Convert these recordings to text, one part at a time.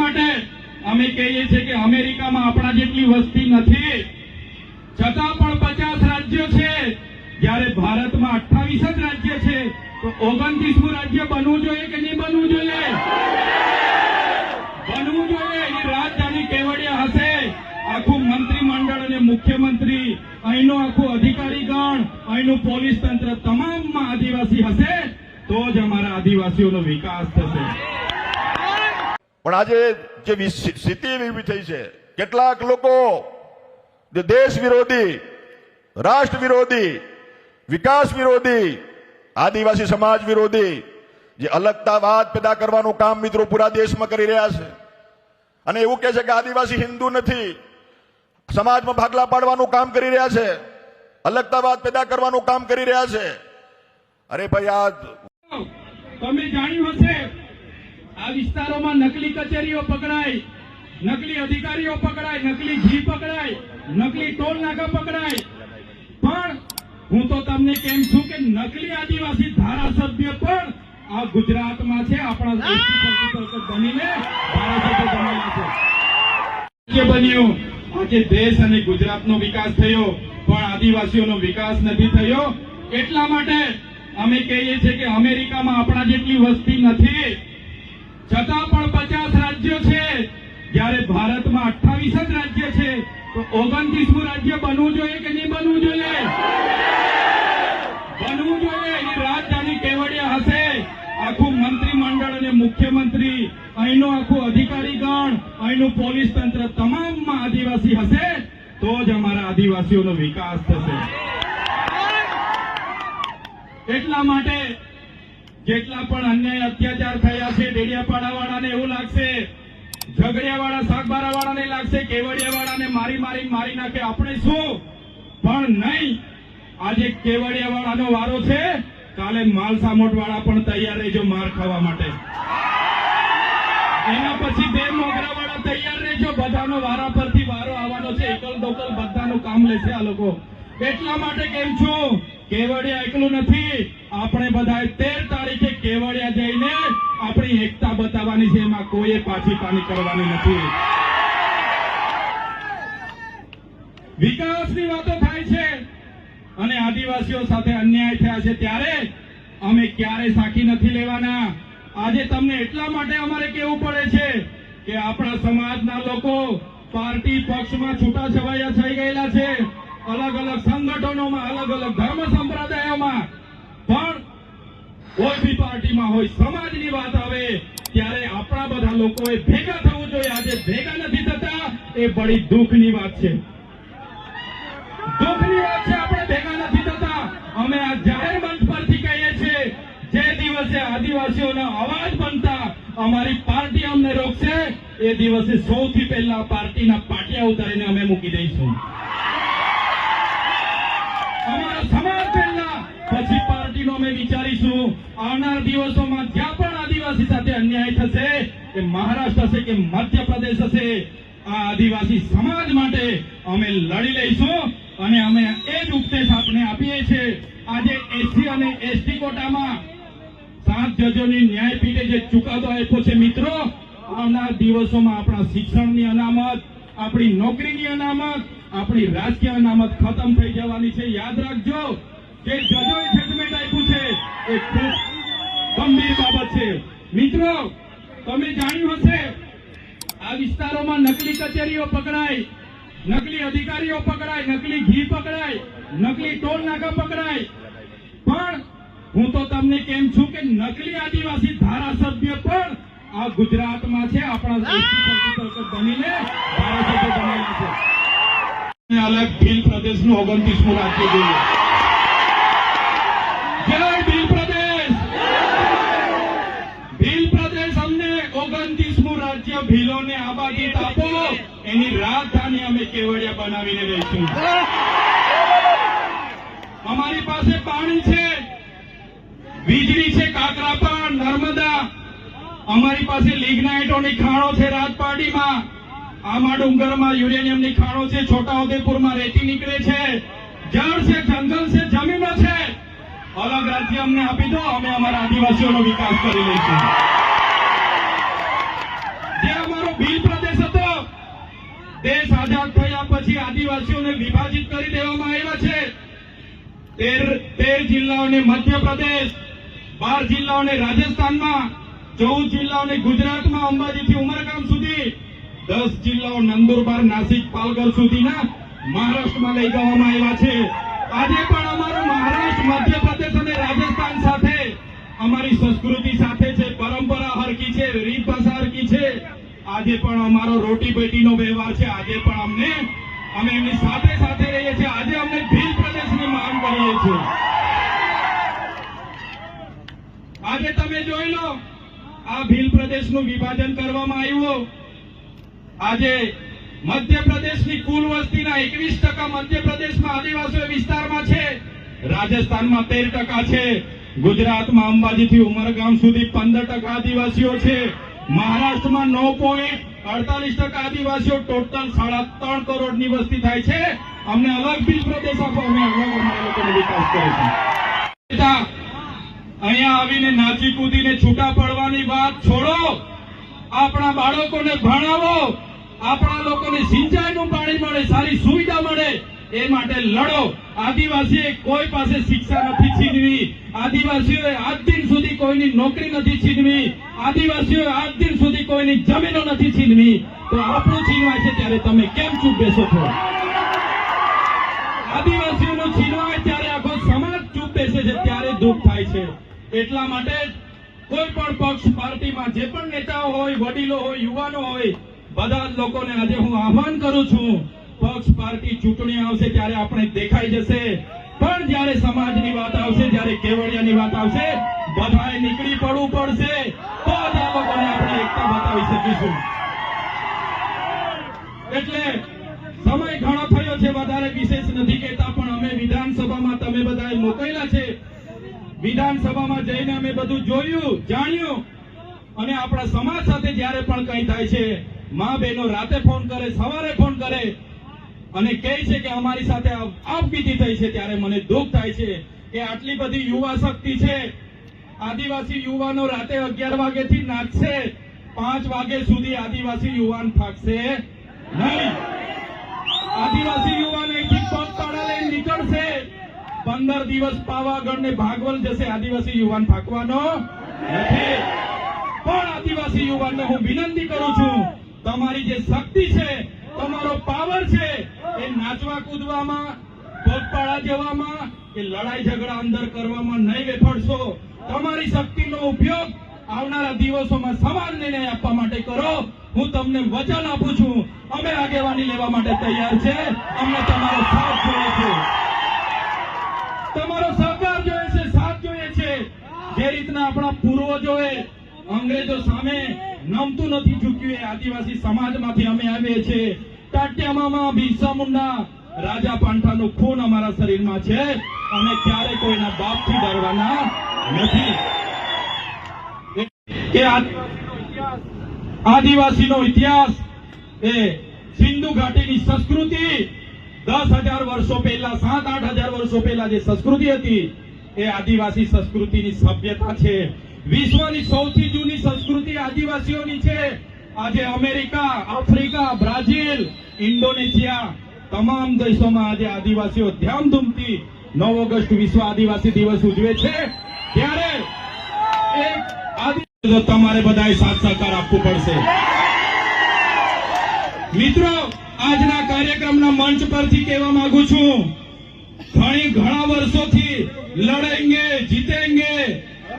માટે અમે કહીએ છીએ કે અમેરિકામાં આપણા જેટલી વસ્તી નથી, છતાં પણ પચાસ રાજ્યો છે. જ્યારે ભારતમાં અઠાવીસ જ રાજ્ય છે, તો ઓગણત્રીસમું રાજ્ય બનવું જોઈએ કે નહીં બનવું જોઈએ? બનવું જોઈએ, એની રાજધાની કેવડિયા હશે. આખું મંત્રીમંડળ અને મુખ્યમંત્રી, અહીંનો આખું અધિકારી ગણ અહીંનું પોલીસ તંત્ર તમામમાં આદિવાસી હશે, તો જ અમારા આદિવાસીઓનો વિકાસ થશે. પણ આજે જે સ્થિતિ એવી થઈ છે, કેટલાક લોકો, જે દેશ વિરોધી, રાષ્ટ્ર વિરોધી, વિકાસ વિરોધી, આદિવાસી સમાજ વિરોધી, જે અલગતાવાદ પેદા કરવાનું કામ મિત્રો પૂરા દેશમાં કરી રહ્યા છે. અને એવું કહે છે કે આદિવાસી હિન્દુ નથી, સમાજમાં ભાગલા પાડવાનું કામ કરી રહ્યા છે, અલગતાવાદ પેદા કરવાનું કામ કરી રહ્યા છે. અરે ભાઈ, આ તમે જાણ્યું હશે આ વિસ્તારોમાં નકલી કચેરીઓ પકડાય, નકલી અધિકારીઓ પકડાય, નકલી ઘી પકડાય, નકલી ટોલ નાકા પકડાય. પણ હું તો તમને કેમ છું કે નકલી આદિવાસી ધારાસભ્ય પણ આ ગુજરાતમાં છે, આપણા બનીને ધારાસભ્ય બન્યું. આજે દેશ અને ગુજરાતનો વિકાસ થયો, પણ આદિવાસીઓનો વિકાસ નથી થયો. એટલા માટે અમે કહીએ છીએ કે અમેરિકામાં આપણા જેટલી વસ્તી નથી છતાં પણ પચાસ રાજ્યો છે. જ્યારે ભારતમાં અઠાવીસ જ રાજ્ય છે, તો ઓગણત્રીસમું રાજ્ય બનવું જોઈએ કે નહીં બનવું જોઈએ? બનવું જોઈએ. એની રાજધાની કેવડિયા હશે. આખું મંત્રીમંડળ અને મુખ્યમંત્રી, અહીંનો આખું અધિકારી ગણ અહીંનું પોલીસ તંત્ર તમામમાં આદિવાસી હશે, તો જ અમારા આદિવાસીઓનો વિકાસ થશે. એટલા માટે જેટલા પણ અન્યાય, અત્યાચાર ઝઘડિયા વાળા શાકબારા વાળાને લાગશે કેવડિયા વાળાને મારી મારી મારી નાખે. આપણે શું? પણ નહીં. આજે કેવડિયા વાળાનો વારો છે. કાલે માલસામોટ વાળા પણ તૈયાર રહેજો માર ખાવા માટે. એના પછી બે મોગરા વાળા તૈયાર રહેજો. બધાનો વારા પરથી વારો આવવાનો છે. એકલ દોકલ બધાનું કામ લેશે આ લોકો. એટલા માટે કેમ છું? કેવડિયા એકલું નથી. આપણે બધાએ તેર તારીખે કેવડિયા જઈને બતાવવાની છે, એમાં કોઈએ પાછી પાની કરવાની નથી. વિકાસની વાતો થાય છે અને આદિવાસીઓ સાથે અન્યાય થયા છે ત્યારે અમે ક્યારે સાખી નથી લેવાના. આજે તમને એટલા માટે અમારે કેવું પડે છે કે આપણા સમાજના લોકો પાર્ટી પક્ષમાં છૂટા છવાયા થઈ ગયેલા છે. અલગ અલગ સંગઠનોમાં, અલગ અલગ ધર્મ સંપ્રદાયોમાં. પણ કોઈ બી પાર્ટીમાં હોય, સમાજની વાત આવે ત્યારે આપણા બધા લોકોએ ભેગા થવું જોઈએ. આજે ભેગા નથી થતા, એ બડી દુઃખની વાત છે. દુઃખની વાત છે, આપણે ભેગા નથી થતા. અમે આ જાહેર મંચ પરથી કહીએ છીએ, જે દિવસે આદિવાસીઓનો અવાજ બનતા અમારી પાર્ટી અમને રોકશે, એ દિવસે સૌથી પહેલા પાર્ટીના પાટિયા ઉતારીને અમે મૂકી દઈશું. અમારા સમાજ પહેલા, પછી પાર્ટીનો અમે વિચારીશું. આવનાર દિવસોમાં જ્યાં આદિવાસી સાથે અન્યાય થશે કે મહારાષ્ટ્ર હશે કે મધ્યપ્રદેશ હશે, આ આદિવાસી સમાજ માટે અમે લડી લઈશું અને અમે એ જ ઉપદેશ આપને આપીએ છીએ. આજે એસસી અને એસટી કોટામાં સાત જજોની ન્યાયપીઠે જે ચુકાદો આપ્યો છે મિત્રો, આવનાર દિવસોમાં આપણા શિક્ષણની અનામત, આપણી નોકરીની અનામત, આપણી રાજકીય અનામત ખતમ થઈ જવાની છે. યાદ રાખજો જે જજોએ જજમેન્ટ આપ્યું છે. એ ખૂબ ગંભીર બાબત છે. મિત્રો, તમે જાણ્યું હશે, આ વિસ્તારોમાં નકલી કચેરીઓ પકડાય, નકલી અધિકારીઓ પકડાય, નકલી ઘી પકડાય, નકલી ટોલ નાકા પકડાય. પણ હું તો તમને કેમ છું કે નકલી આદિવાસી ધારાસભ્ય પણ આ ગુજરાતમાં છે, આપણા બનીને ધારાસભ્ય બનાવ્યા છે. અલગ ભીલ પ્રદેશનું ઓગણત્રીસમું રાજ્ય જોઈએ જય ભીલ પ્રદેશ ભીલ પ્રદેશ અમને ઓગણત્રીસમું રાજ્ય ભીલોને આબાદી આપો. એની રાજધાની અમે કેવડિયા બનાવીને રહીશું અમારી પાસે પાણી છે, વીજળી છે કાકરાપા નર્મદા. અમારી પાસે લિગ્નાઇટોની ખાણો છે રાજપાડીમાં. આમા ડુંગરમાં યુરેનિયમની ખાણો છે, છોટાઉદેપુરમાં રેતી નીકળે છે. જળ છે, જંગલ છે, જમીનો છે. અલગ રાજ્ય અમને આપી દો, અમે અમારા આદિવાસીઓનો વિકાસ કરી લઈશું જે અમારો ભીલ પ્રદેશ હતો દેશ આઝાદ થયા પછી આદિવાસીઓને વિભાજિત કરી દેવામાં આવ્યા છે. તેર જિલ્લાઓને મધ્યપ્રદેશ, બાર જિલ્લાઓને રાજસ્થાનમાં, ચૌદ જિલ્લાઓને ગુજરાતમાં અંબાજીથી ઉમરગામ સુધી, દસ જિલ્લાઓ નંદુરબાર, નાસિક, પાલઘર સુધીના મહારાષ્ટ્રમાં લઈ જવામાં આવ્યા છે. આજે પણ અમારું મહારાષ્ટ્ર, મધ્યપ્રદેશ અને રાજસ્થાન સાથે અમારી સંસ્કૃતિ સાથે છે, પરંપરા હરકી છે, રીત આજે પણ અમારો રોટી બેટીનો વ્યવહાર છે. આજે પણ અમને, અમે એમની સાથે સાથે રહીએ છીએ. આજે અમને ભીલ પ્રદેશની માંગ કરીએ છીએ. આજે તમે જોઈ લો, આ ભીલ પ્રદેશનું વિભાજન કરવામાં આવ્યું આજે મધ્યપ્રદેશની કુલ વસ્તીના એકવીસ ટકા મધ્યપ્રદેશમાં આદિવાસી વિસ્તારમાં છે. રાજસ્થાનમાં તેર ટકા છે. ગુજરાતમાં અંબાજીથી ઉમરગામ સુધી પંદર ટકા આદિવાસીઓ છે. મહારાષ્ટ્રમાં નવ પોઈન્ટ અડતાલીસ ટકા આદિવાસીઓ ટોટલ સાડા ત્રણ કરોડની વસ્તી થાય છે. અમને અલગ ભીલ પ્રદેશ આપો. અમે અમારા લોકોનો વિકાસ કરીશું. અહીંયા આવીને નાચી કૂદીને છૂટા પડવાની વાત છોડો. આપણા બાળકોને ભણાવો. આપણા લોકોને સિંચાઈનું પાણી મળે, સારી સુવિધા મળે. એ માટે લડો. આદિવાસીએ કોઈ પાસે શિક્ષા નથી છીનવી. આદિવાસીઓએ આજ દિન સુધી કોઈની નોકરી નથી છીનવી. આદિવાસીઓએ આજ દિન સુધી કોઈની જમીનો નથી છીનવી, તો આપણું છીનવાય છે ત્યારે તમે કેમ ચૂપ બેસો છો? આદિવાસીઓનું છીનવાય ત્યારે આખો સમાજ ચૂપ બેસે છે, ત્યારે દુઃખ થાય છે. એટલા માટે કોઈ પણ પક્ષ પાર્ટીમાં જે પણ નેતાઓ હોય, વડીલો હોય, યુવાનો હોય, બધા જ લોકોને આજે હું આહવાન કરું છું, પક્ષ પાર્ટી ચૂંટણી આવશે ત્યારે આપણે દેખાઈ જશે. જ્યારે સમાજની વાત આવશે, જ્યારે કેવડિયાની વાત આવશે, બધાએ નીકળી પડવું પડશે. તો જ આપણે એકતા બતાવી શકીશું. એટલે સમય ઘણો થયો છે, વધારે વિશેષ નથી કહેતા, પણ અમે વિધાનસભામાં તમે બધાએ મોકલેલા છે. વિધાનસભામાં જઈને અમે બધું જોયું, જાણ્યું. અને આપણા સમાજ સાથે જ્યારે પણ કંઈ થાય છે, મા બહેનો રાતે ફોન કરે, સવારે ફોન કરે અને કહે છે કે અમારી સાથે આપવીતી થઈ છે ત્યારે મને દુઃખ થાય છે કે આટલી બધી યુવા શક્તિ છે. આદિવાસી યુવાનો રાતે અગિયાર વાગ્યાથી નાચશે પાંચ વાગે સુધી આદિવાસી યુવાન થાકશે નહીં. આદિવાસી યુવાન અહીંથી પગપાળા લઈને નીકળશે. પંદર દિવસ પાવાગઢ ને ભાગવલ જશે આદિવાસી યુવાન થાકવાનો નથી. પણ આદિવાસી યુવાનને હું વિનંતી કરું છું, તમારી જે શક્તિ છે, તમારો પાવર છે એ નાચવા કૂદવામાં પગપાળા જવામાં, કે લડાઈ ઝઘડા અંદર કરવામાં નહીં વેફડશો તમારી શક્તિનો ઉપયોગ આવનારા દિવસોમાં સમાજને ન્યાય આપવા માટે કરો. હું તમને વચન આપું છું. અમે આગેવાની લેવા માટે તૈયાર છે. અમને તમારો સાથ જોઈએ છે. તમારો સહકાર જોઈએ છે, સાથ જોઈએ છે. જે રીતના આપણા પૂર્વજોએ અંગ્રેજો સામે નમતું નથી ઝૂક્યું એ આદિવાસી સમાજમાંથી અમે આવીએ છીએ. ટાટિયામામાં બિરસા મુંડા રાજા પાંઠાનું ખૂન અમારા શરીરમાં છે અમે ક્યારે કોઈના બાપથી ડરવાના નથી. કે આદિવાસીનો ઇતિહાસ, એ સિંધુ ઘાટીની સંસ્કૃતિ, દસ હજાર વર્ષો પહેલા, સાત, આઠ હજાર વર્ષો પહેલા જે સંસ્કૃતિ હતી, એ આદિવાસી સંસ્કૃતિની સભ્યતા છે. વિશ્વની સૌથી જૂની સંસ્કૃતિ આદિવાસીઓની છે. આજે અમેરિકા, આફ્રિકા, બ્રાઝિલ, ઇન્ડોનેશિયા તમામ દેશોમાં આજે આદિવાસીઓ ધામધૂમથી નવ ઓગસ્ટ વિશ્વ આદિવાસી દિવસ ઉજવે છે. ત્યારે તમારે બધાએ સાથ સહકાર આપવું પડશે. મિત્રો, આજના કાર્યક્રમના મંચ પરથી કહેવા માંગુ છું, ઘણી ઘણા વર્ષોથી લડેંગે, જીતેંગે,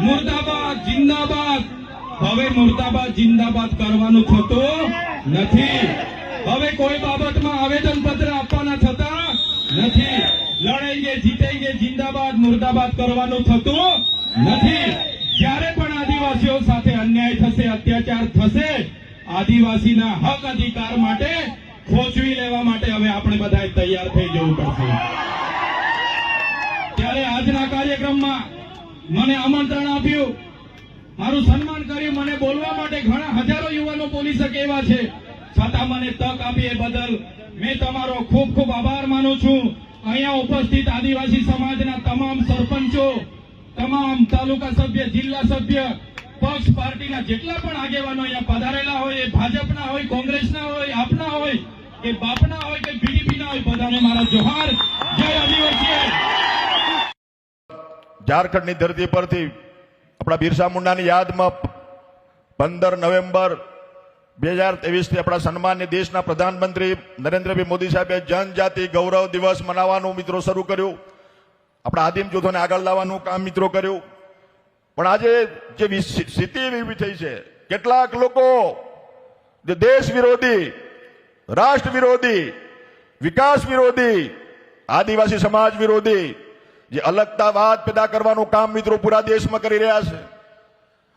મુર્દાબાદ, જિંદાબાદ હવે મુર્દાબાદ જિંદાબાદ કરવાનું થતું નથી. હવે કોઈ બાબતમાં આવેદન પત્ર આપવાના થતા નથી. લડેંગે જીતેંગે જિંદાબાદ, મુર્દાબાદ કરવાનું થતું નથી. જ્યારે પણ આદિવાસીઓ સાથે અન્યાય થશે, અત્યાચાર થશે, આદિવાસીના હક અધિકાર માટે ખોચવી લેવા માટે હવે આપણે બધા તૈયાર થઈ જવું પડશે. ત્યારે આજના કાર્યક્રમમાં મને આમંત્રણ આપ્યું. મારું સન્માન કર્યું મને બોલવા માટે ઘણા હજારો યુવાનો બોલી શકે એવા છે. છતાં મને તક આપી એ બદલ મેં તમારો ખૂબ ખૂબ આભાર માનું છું. અહીંયા ઉપસ્થિત આદિવાસી સમાજના તમામ સરપંચો, તમામ તાલુકા સભ્ય, જિલ્લા સભ્ય, પક્ષ પાર્ટીના જેટલા પણ આગેવાનો અહીંયા પધારેલા હોય, એ ભાજપના હોય, કોંગ્રેસના હોય, આપના હોય કે બાપના હોય કે બીડીપીના હોય, બધાને મારા જોહાર. જય આદિવાસી. ઝારખંડની ધરતી પરથી આપણા બિરસા મુંડાની યાદમાં પંદર નવેમ્બર બે હજાર ત્રેવીસથી આપણા સન્માનની દેશના પ્રધાનમંત્રી નરેન્દ્રભાઈ મોદી સાહેબે જનજાતિ ગૌરવ દિવસ મનાવવાનું મિત્રો શરૂ કર્યું. આપણા આદિમ જૂથોને આગળ લાવવાનું કામ મિત્રો કર્યું. પણ આજે જે સ્થિતિ એવી થઈ છે, કેટલાક લોકો, જે દેશ વિરોધી, રાષ્ટ્ર વિરોધી, વિકાસ વિરોધી, આદિવાસી સમાજ વિરોધી જે અલગતાવાદ પેદા કરવાનું કામ મિત્રો પૂરા દેશમાં કરી રહ્યા છે.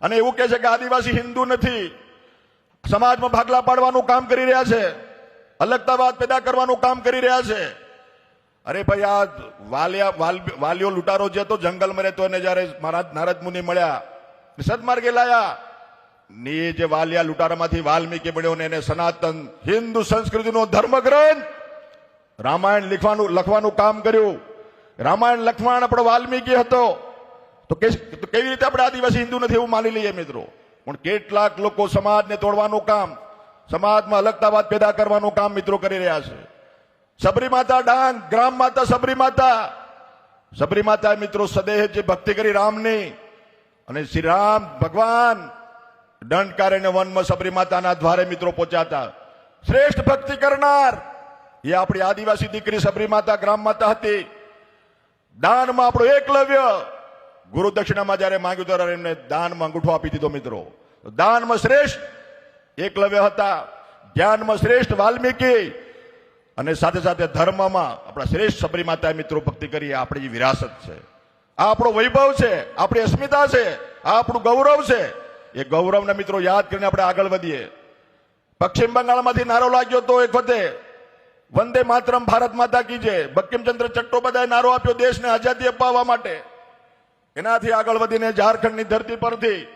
અને એવું કહે છે કે આદિવાસી હિન્દુ નથી. સમાજમાં ભાગલા પાડવાનું કામ કરી રહ્યા છે. અલગતાવાદ પેદા કરવાનું કામ કરી રહ્યા છે. અરે ભાઈ, આ વાલિયા, વાલ- વાલીઓ લૂંટારો જે હતો, જંગલમાં રહેતો એને જયારે મહારાજ નારદ મુનિ મળ્યા સદમાર્ગે લાયા, ને જે વાલિયા લૂંટારામાંથી વાલ્મીકી મળ્યો ને એને સનાતન હિન્દુ સંસ્કૃતિનો ધર્મગ્રંથ રામાયણ લખવાનું લખવાનું કામ કર્યું. રામાયણ લખવાણ આપણો વાલ્મીકી હતો. તો કેવી રીતે આપણે આદિવાસી હિન્દુ નથી એવું માની લઈએ મિત્રો? પણ કેટલાક લોકો સમાજને તોડવાનું કામ, સમાજમાં અલગતાવાદ પેદા કરવાનું કામ મિત્રો કરી રહ્યા છે. સબરી માતા ડાંગ, ગ્રામ માતા સબરી માતા સબરી માતા મિત્રો સદેહ જે ભક્તિ કરી રામની અને શ્રી રામ ભગવાન દંડકારણ્ય વનમાં સબરી માતાના દ્વારે મિત્રો પહોંચ્યા શ્રેષ્ઠ ભક્તિ કરનાર એ આપણી આદિવાસી દીકરી સબરી માતા ગ્રામ માતા હતી. દાનમાં આપણો એકલવ્ય. ગુરુ દક્ષિણામાં જ્યારે માંગ્યું ત્યારે એમને દાનમાં અંગૂઠો આપી દીધો મિત્રો. દાનમાં શ્રેષ્ઠ એકલવ્ય હતા. જ્ઞાનમાં શ્રેષ્ઠ વાલ્મીકી. અને સાથે સાથે ધર્મમાં આપણા શ્રેષ્ઠ સબરી માતા મિત્રો ભક્તિ કરીએ આપણી વિરાસત છે. આ આપણો વૈભવ છે. આપણી અસ્મિતા છે. આ આપણું ગૌરવ છે. એ ગૌરવને મિત્રો યાદ કરીને આપણે આગળ વધીએ. પશ્ચિમ બંગાળમાંથી નારો લાગ્યો તો એક વખતે વંદે માતરમ, ભારત માતા કી જય. બંકિમચંદ્ર ચટ્ટોપાધ્યાય નારો આપ્યો દેશને આઝાદી અપાવવા માટે. એનાથી આગળ વધીને ઝારખંડની ધરતી પરથી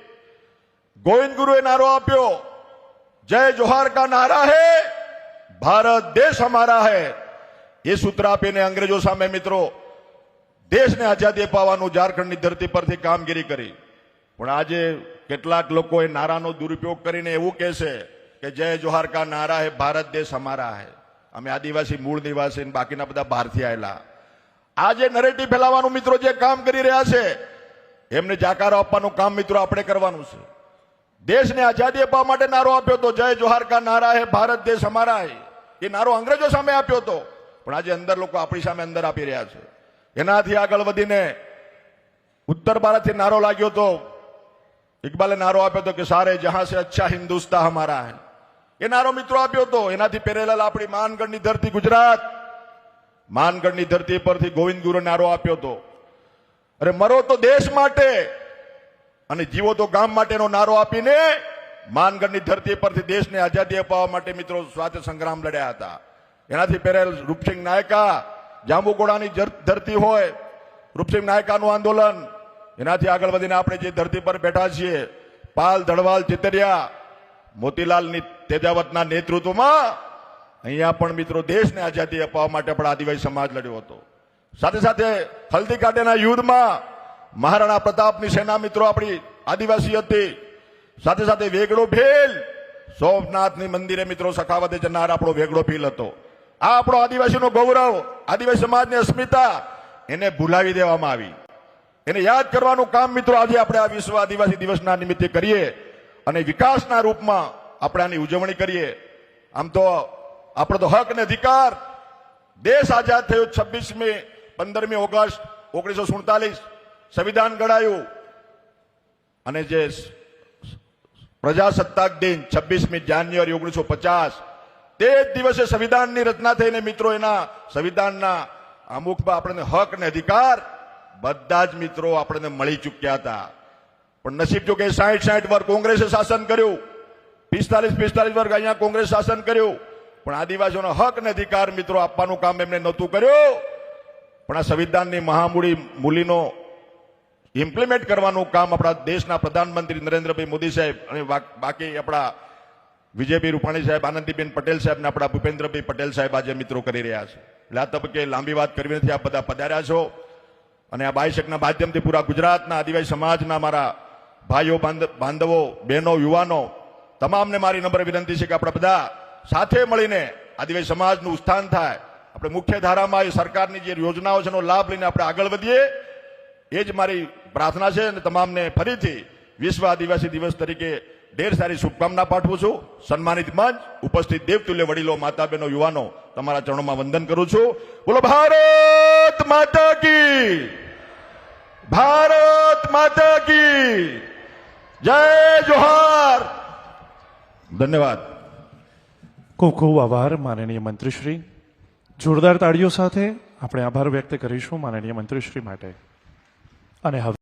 ગોવિંદ ગુરુએ નારો આપ્યો. જય જોહાર કા નારા હે? ભારત દેશ અમારા હે. એ સૂત્ર આપીને અંગ્રેજો સામે મિત્રો દેશને આઝાદી અપાવવાનું ઝારખંડની ધરતી પરથી કામગીરી કરી. પણ આજે કેટલાક લોકો એ નારાનો દુરુપયોગ કરીને એવું કહેશે કે જય જોહાર કા નારા હે, ભારત દેશ અમારા હે. અમે આદિવાસી મૂળ નિવાસી બાકીના બધા બહારથી આવેલા આજે નરેટિવ ફેલાવવાનું મિત્રો જે કામ કરી રહ્યા છે, એમને જાકારો આપવાનું કામ મિત્રો આપણે કરવાનું છે. દેશને આઝાદી અપાવવા માટે નારો આપ્યો હતો જય જોહાર કા નારા હે, ભારત દેશ અમારા હે. એ નારો અંગ્રેજો સામે આપ્યો હતો પણ આજે અંદર લોકો આપણી સામે અંદર આપી રહ્યા છે. એનાથી આગળ વધીને ઉત્તર ભારતથી નારો લાગ્યો તો, ઇકબાલે નારો આપ્યો તો કે, સારે જહાં સે અચ્છા હિન્દુસ્તા હમારા હે. એ નારો મિત્રો આપ્યો હતો એનાથી પહેરેલા આપણી માનગઢની ધરતી ગુજરાત. માનગઢની ધરતી પરથી ગોવિંદ ગુરુ નારો આપ્યો હતો અરે મરો તો દેશ માટે, અને જીવો તો ગામ માટેનો નારો આપીને માનગઢની ધરતી પરથી દેશને આઝાદી અપાવવા માટે મિત્રો સ્વાતંત્ર્ય સંગ્રામ લડ્યા હતા. એનાથી પહેરેલ રૂપસિંહ નાયકા જાંબુગોડાની ધરતી હોય, રૂપસિંહ નાયકાનું આંદોલન. એનાથી આગળ વધીને આપણે જે ધરતી પર બેઠા છીએ, પાલ, ધડવાલ, ચિતરિયા, મોતીલાલની તેજાવતના નેતૃત્વમાં અહીંયા પણ મિત્રો દેશને આઝાદી અપાવવા માટે પણ આદિવાસી સમાજ લડ્યો હતો. સાથે સાથે હલ્દી કાંઠેના યુદ્ધમાં મહારાણા પ્રતાપની સેના મિત્રો આપણી આદિવાસી હતી. સાથે સાથે વેગડો ભેલ, સોમનાથની મંદિરે મિત્રો સખાવતે જનાર આપણો વેગડો ભીલ હતો. આ આપણો આદિવાસીનો ગૌરવ, આદિવાસી સમાજની અસ્મિતા, એને ભૂલાવી દેવામાં આવી. એને યાદ કરવાનું કામ મિત્રો આજે આપણે આ વિશ્વ આદિવાસી દિવસના નિમિત્તે કરીએ અને વિકાસના રૂપમાં આપણે આની ઉજવણી કરીએ. આમ તો આપણો તો હક ને અધિકાર. દેશ આઝાદ થયો છવ્વીસમી, પંદરમી ઓગસ્ટ ઓગણીસો સુડતાલીસ સંવિધાન ઘડાયું. અને જે પ્રજાસત્તાક દિન છવ્વીસમી જાન્યુઆરી ઓગણીસો પચાસ તે જ દિવસે સંવિધાનની રચના થઈને મિત્રો એના સંવિધાનના અમુકમાં આપણને હક ને અધિકાર બધા જ મિત્રો આપણને મળી ચૂક્યા હતા. પણ નસીબ જો કે સાઠ સાઠ વર્ષ કોંગ્રેસે શાસન કર્યું. પિસ્તાલીસ પિસ્તાલીસ વર્ષ અહીંયા કોંગ્રેસ શાસન કર્યું. પણ આદિવાસીઓનો હક અને અધિકાર મિત્રો આપવાનું કામ એમને નહોતું કર્યું. પણ આ સંવિધાનની મહામૂડી મૂલીનો ઇમ્પ્લિમેન્ટ કરવાનું કામ આપણા દેશના પ્રધાનમંત્રી નરેન્દ્રભાઈ મોદી સાહેબ અને બાકી આપણા વિજયભાઈ રૂપાણી સાહેબ, આનંદીબેન પટેલ સાહેબ ને આપણા ભૂપેન્દ્રભાઈ પટેલ સાહેબ આજે મિત્રો કરી રહ્યા છે. એટલે આ તબક્કે લાંબી વાત કરવી નથી, આપ બધા પધાર્યા છો. અને આ બાયશકના માધ્યમથી પૂરા ગુજરાતના આદિવાસી સમાજના મારા ભાઈઓ, બાંધ- બાંધવો, બહેનો, યુવાનો તમામને મારી નંબર વિનંતી છે કે આપણે બધા સાથે મળીને આદિવાસી સમાજનું ઉત્થાન થાય. આપણે મુખ્ય ધારામાં એ સરકારની જે યોજનાઓ છે એનો લાભ લઈને આપણે આગળ વધીએ. એ જ મારી પ્રાર્થના છે અને તમામને ફરીથી વિશ્વ આદિવાસી દિવસ તરીકે ઢેર સારી શુભકામના પાઠવું છું. સન્માનિત મંચ, ઉપસ્થિત દેવતુલ્ય વડીલો માતા બહેનો યુવાનો, તમારા ચરણોમાં વંદન કરું છું. બોલો, ભારત માતા કી! ભારત માતા કી! જય જોહાર! ધન્યવાદ. ખૂબ ખૂબ આભાર, માનનીય મંત્રીશ્રી. જોરદાર તાળીઓ સાથે આપણે આભાર વ્યક્ત કરીશું માનનીય મંત્રીશ્રી માટે. અને હવે